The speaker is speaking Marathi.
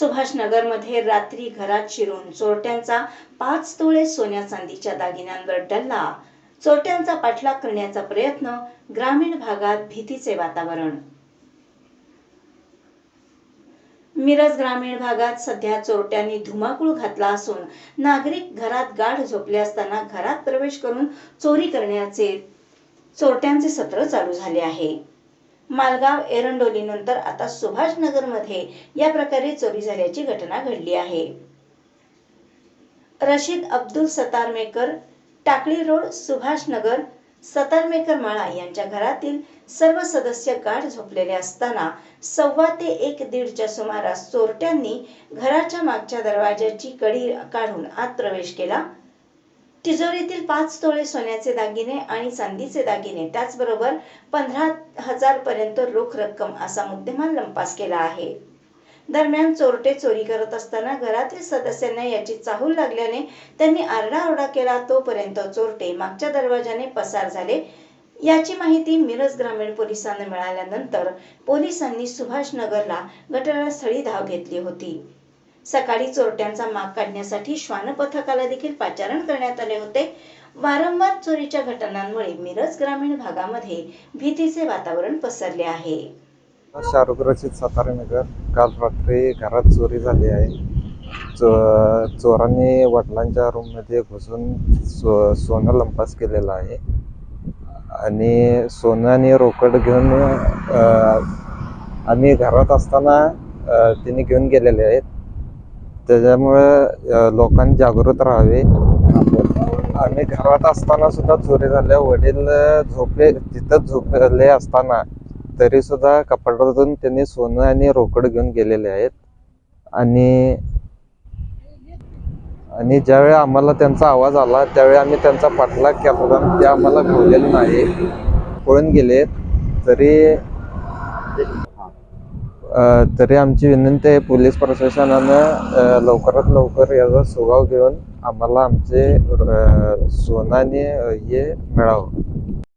सुभाषनगरमध्ये रात्री घरात शिरून चोरट्यांचा पाच तोळे सोन्या चांदीच्या दागिन्यांवर डल्ला. चोरट्यांचा पाठलाग करण्याचा प्रयत्न ग्रामीण भागात भीतीचे वातावरण. मिरज ग्रामीण भागात सध्या चोरट्यांनी धुमाकूळ घातला असून नागरिक घरात गाढ झोपले असताना घरात प्रवेश करून चोरी करण्याचे चोरट्यांचे सत्र चालू झाले आहे. मालगाव एरंडोली नंतर आता सुभाषनगरमध्ये या प्रकारे चोरी झाल्याची घटना घडली आहे. रशीद अब्दुल सतारमेकर टाकळी रोड सुभाषनगर सतारमेकर माळा यांच्या घरातील सर्व सदस्य गाढ झोपलेले असताना सव्वा ते एक दीडच्या सुमारास चोरट्यांनी घराच्या मागच्या दरवाजाची कडी काढून आत प्रवेश केला. तिजोरीतील पाच तोळे सोन्याचे दागिने आणि चांदीचे दागिने त्याचबरोबर पंधरा हजार पर्यंत रोख रक्कम असा मुद्देमाल लंपास केला आहे. दरम्यान चोरटे चोरी करत असताना घरातील सदस्यांना याची चाहूल लागल्याने त्यांनी आरडाओरडा केला. तोपर्यंत चोरटे मागच्या दरवाजाने पसार झाले. याची माहिती मिरज ग्रामीण पोलिसांना मिळाल्यानंतर पोलिसांनी सुभाषनगरला घटनास्थळी धाव घेतली होती. सकाळी चोरट्यांचा माग काढण्यासाठी श्वान पथकाला देखील पाचारण करण्यात आले होते. वारंवार चोरीच्या घटनांमुळे मिरज ग्रामीण भागामध्ये भीतीचे वातावरण पसरले आहे. शाहरुख रशीद सातारानगर काल रात्री घरात चोरी झाली आहे. चो चोरांनी वडिलांच्या रूममध्ये घुसून सो सोनं लंपास केलेलं आहे. आणि सोनं आणि रोकड घेऊन आम्ही घरात असताना त्यांनी घेऊन गेलेले आहेत. त्याच्यामुळं लोकांनी जागृत राहावे. आम्ही घरात असताना सुद्धा चोरी झाल्या. वडील झोपले तिथं झोपले असताना तरी सुद्धा कपाटातून त्यांनी सोनं आणि रोकड घेऊन गेलेले आहेत. आणि आणि ज्यावेळी आम्हाला त्यांचा आवाज आला त्यावेळी आम्ही त्यांचा पाठलाग केला. ते आम्हाला कळलेलं नाही पळून गेले तरी तरी आमची विनंती आहे पोलीस प्रशासनानं लवकरात लवकर याचा सुगाव घेऊन आम्हाला आमचे सोनाने आणि हे मिळावं.